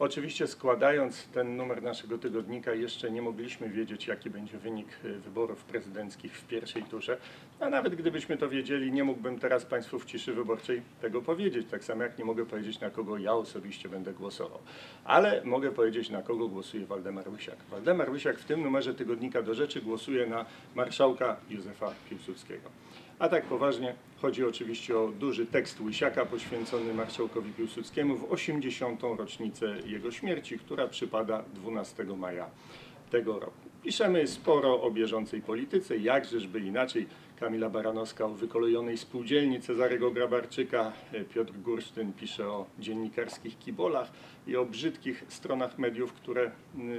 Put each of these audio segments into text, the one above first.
Oczywiście składając ten numer naszego tygodnika jeszcze nie mogliśmy wiedzieć, jaki będzie wynik y, wyborów prezydenckich w pierwszej turze, a nawet gdybyśmy to wiedzieli, nie mógłbym teraz Państwu w ciszy wyborczej tego powiedzieć, tak samo jak nie mogę powiedzieć, na kogo ja osobiście będę głosował. Ale mogę powiedzieć, na kogo głosuje Waldemar Łysiak. Waldemar Łysiak w tym numerze tygodnika do rzeczy głosuje na marszałka Józefa Piłsudskiego. A tak poważnie, chodzi oczywiście o duży tekst Łysiaka poświęcony marszałkowi Piłsudskiemu w 80. rocznicę jego śmierci, która przypada 12 maja tego roku. Piszemy sporo o bieżącej polityce, jakżeżby inaczej. Kamila Baranowska o wykolejonej spółdzielni Cezarego Grabarczyka, Piotr Gursztyn pisze o dziennikarskich kibolach i o brzydkich stronach mediów, które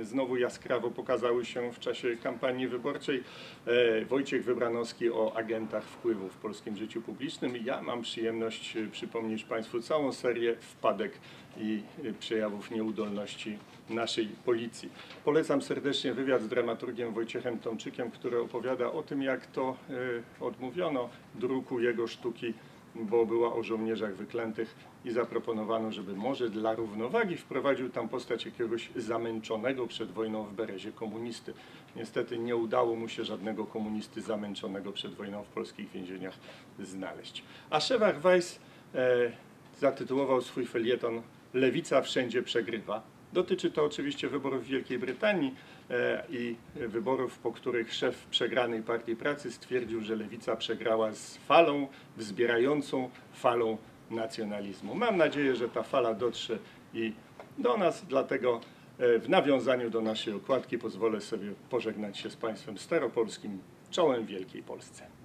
y, znowu jaskrawo pokazały się w czasie kampanii wyborczej. E, Wojciech Wybranowski o agentach wpływu w polskim życiu publicznym. Ja mam przyjemność y, przypomnieć Państwu całą serię wpadek i y, przejawów nieudolności naszej policji. Polecam serdecznie wywiad z dramaturgiem Wojciechem Tomczykiem, który opowiada o tym, jak to y, odmówiono druku jego sztuki, bo była o żołnierzach wyklętych i zaproponowano, żeby może dla równowagi wprowadził tam postać jakiegoś zamęczonego przed wojną w Berezie komunisty. Niestety nie udało mu się żadnego komunisty zamęczonego przed wojną w polskich więzieniach znaleźć. A Szewach Weiss e, zatytułował swój felieton Lewica wszędzie przegrywa. Dotyczy to oczywiście wyborów w Wielkiej Brytanii e, i wyborów, po których szef przegranej Partii Pracy stwierdził, że lewica przegrała z falą wzbierającą falą nacjonalizmu. Mam nadzieję, że ta fala dotrze i do nas, dlatego e, w nawiązaniu do naszej okładki pozwolę sobie pożegnać się z Państwem staropolskim czołem Wielkiej Polsce.